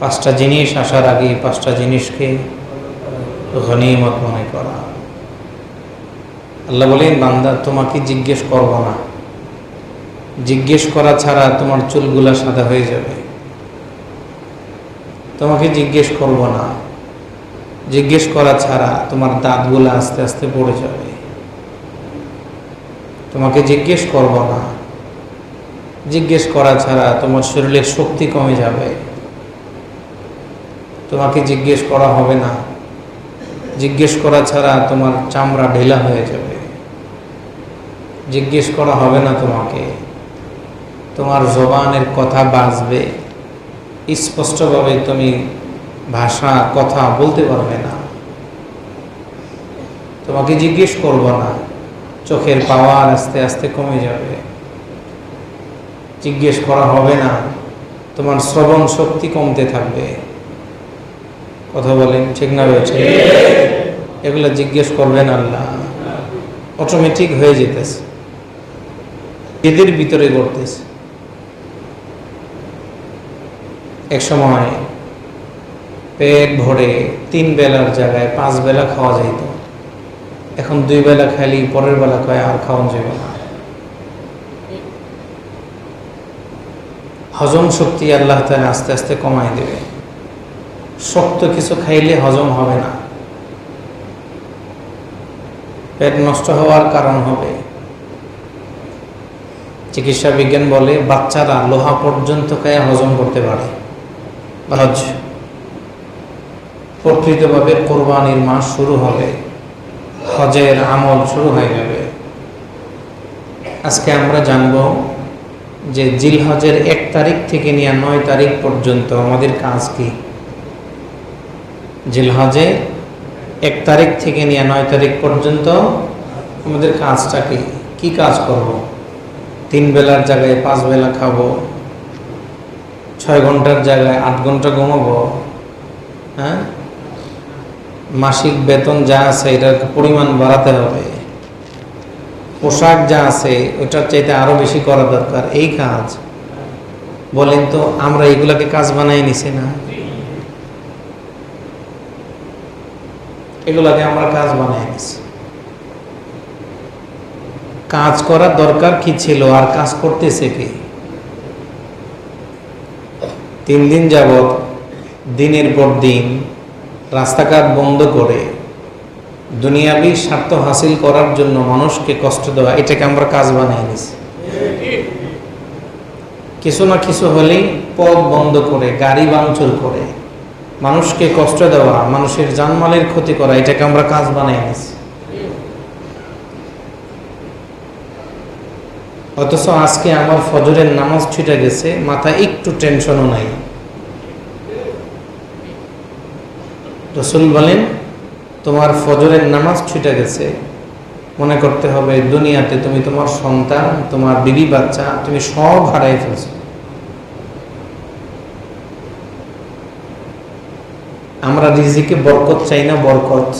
পাঁচটা জিনিস আসার আগে পাঁচটা জিনিসকে গনিমত মনে করা। আল্লাহ বলেন, বান্দা, তোমাকে জিজ্ঞেস করব না। জিজ্ঞেস করা ছাড়া তোমার চুলগুলা সাদা হয়ে যাবে। তোমাকে জিজ্ঞেস করব না। জিজ্ঞেস করা ছাড়া তোমার দাঁতগুলো আস্তে আস্তে পড়ে যাবে। তোমাকে জিজ্ঞেস করব না। জিজ্ঞেস করা ছাড়া তোমার শরীরের শক্তি কমে যাবে। তোমাকে জিজ্ঞেস করা হবে না। জিজ্ঞেস করা ছাড়া তোমার চামড়া ঢিলা হয়ে যাবে। জিজ্ঞেস করা হবে না তোমাকে। তোমার জবানের কথা বাঁচবে স্পষ্টভাবে তুমি ভাষা, কথা বলতে পারবে না। তোমাকে জিজ্ঞেস করব না। চোখের পাওয়ার আস্তে আস্তে কমে যাবে। জিজ্ঞেস করা হবে না। তোমার শ্রবণ শক্তি কমতে থাকবে। কথা বলেন, ঠিক না রয়েছে এগুলো জিজ্ঞেস করবেন আল্লাহ। অটোমেটিক হয়ে যেতেছে। এদের ভিতরে ঘটতেছে। এক সময় পেট ভরে তিন বেলার জায়গায় পাঁচ বেলা খাওয়া যাইত। এখন দুই বেলা খাইলি পরের বেলা খায় আর খাওয়া যাবে না। হজম শক্তি আল্লাহ তালা আস্তে আস্তে কমাই দেবে। শক্ত কিছু খাইলে হজম হবে না। পেট নষ্ট হওয়ার কারণ হবে। চিকিৎসা বিজ্ঞান বলে বাচ্চারা লোহা পর্যন্ত খায় হজম করতে পারে। প্রকৃতভাবে কোরবানির মাস শুরু হবে। হজের আমল শুরু হয়ে যাবে। আজকে আমরা জানব যে জিল হজের এক তারিখ থেকে নিয়ে নয় তারিখ পর্যন্ত আমাদের কাজ কি? জিলহজে এক তারিখ থেকে নিয়ে নয় তারিখ পর্যন্ত আমাদের কাজটা কি? কি কাজ করব? তিন বেলার জায়গায় পাঁচ বেলা খাব, ছয় ঘণ্টার জায়গায় আট ঘণ্টা ঘুমাবো হ্যাঁ? মাসিক বেতন যা আছে এটার পরিমাণ বাড়াতে হবে। পোশাক যা আছে ওটার চাইতে আরও বেশি করা দরকার। এই কাজ, বলেন তো, আমরা এগুলাকে কাজ বানাই নিছি না। এগুলাকে আমরা কাজ বানাই নিছি কাজ করার দরকার কি ছিল আর কাজ করতেছে কি? তিন দিন যাবৎ, দিনের পর দিন রাস্তাঘাট বন্ধ করে দুনিয়াবি স্বার্থ হাসিল করার জন্য মানুষকে কষ্ট দেওয়া, এটাকে আমরা কাজ বানিয়ে নিছি কিছু না কিছু হলেই পথ বন্ধ করে, গাড়ি ভাঙচুর করে মানুষকে কষ্ট দেওয়া, মানুষের জানমালের ক্ষতি করা, এটাকে আমরা কাজ বানিয়ে নিছি অথচ আজকে আমার ফজরের নামাজ ছুটে গেছে, মাথায় একটু টেনশনও নাই। রসুল বলেন, তোমার ফজরের নামাজ ছুটে গেছে, মনে করতে হবে দুনিয়াতে তুমি তোমার সন্তান, তোমার বিবি বাচ্চা, তুমি সব হারাই ফেলছো। আমরা রিজিকে বরকত চাই না বরকত।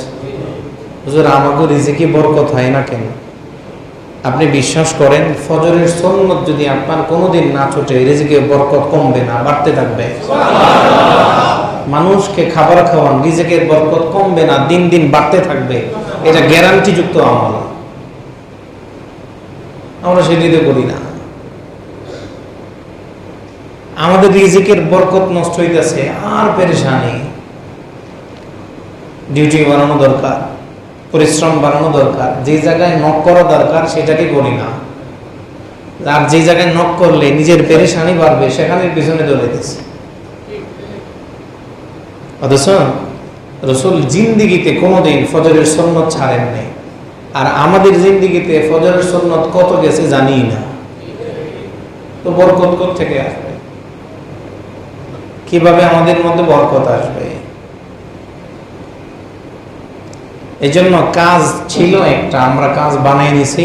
হুজুর আমাকে রিজিকে বরকত হয় না কেন? আপনি বিশ্বাস করেন, ফজরের সন্ন্যত যদি আপনার কোনোদিন না ছোটে, রিজিকে বরকত কমবে না, বাড়তে থাকবে। মানুষকে খাবার খাওয়ান রিজিকের বরকত কমবে না, দিন দিন বাড়তে থাকবে। এটা গ্যারান্টি যুক্ত আমল। আমরা সেটিতে করি না। আমাদের রিজিকের বরকত নষ্ট হইতেছে, আর পেরেশানি। ডিউটি বানানো দরকার, পরিশ্রম বাড়ানো দরকার, যে জায়গায় নক করা দরকার সেটাকে করি না। আর যে জায়গায় নক করলে নিজের পেরেশানি বাড়বে, সেখানে পিছনে দৌড়াইতেছে অথচ রসুল জিন্দিগিতে কোনোদিন ফজরের সন্ন্যত ছাড়েন নেই। আর আমাদের জিন্দিগিতে ফজরের সন্ন্যত কত গেছে জানি না। তো বরকত থেকে আসবে? কীভাবে আমাদের মধ্যে বরকত আসবে? এই জন্য কাজ ছিল একটা আমরা কাজ বানাই নিছি।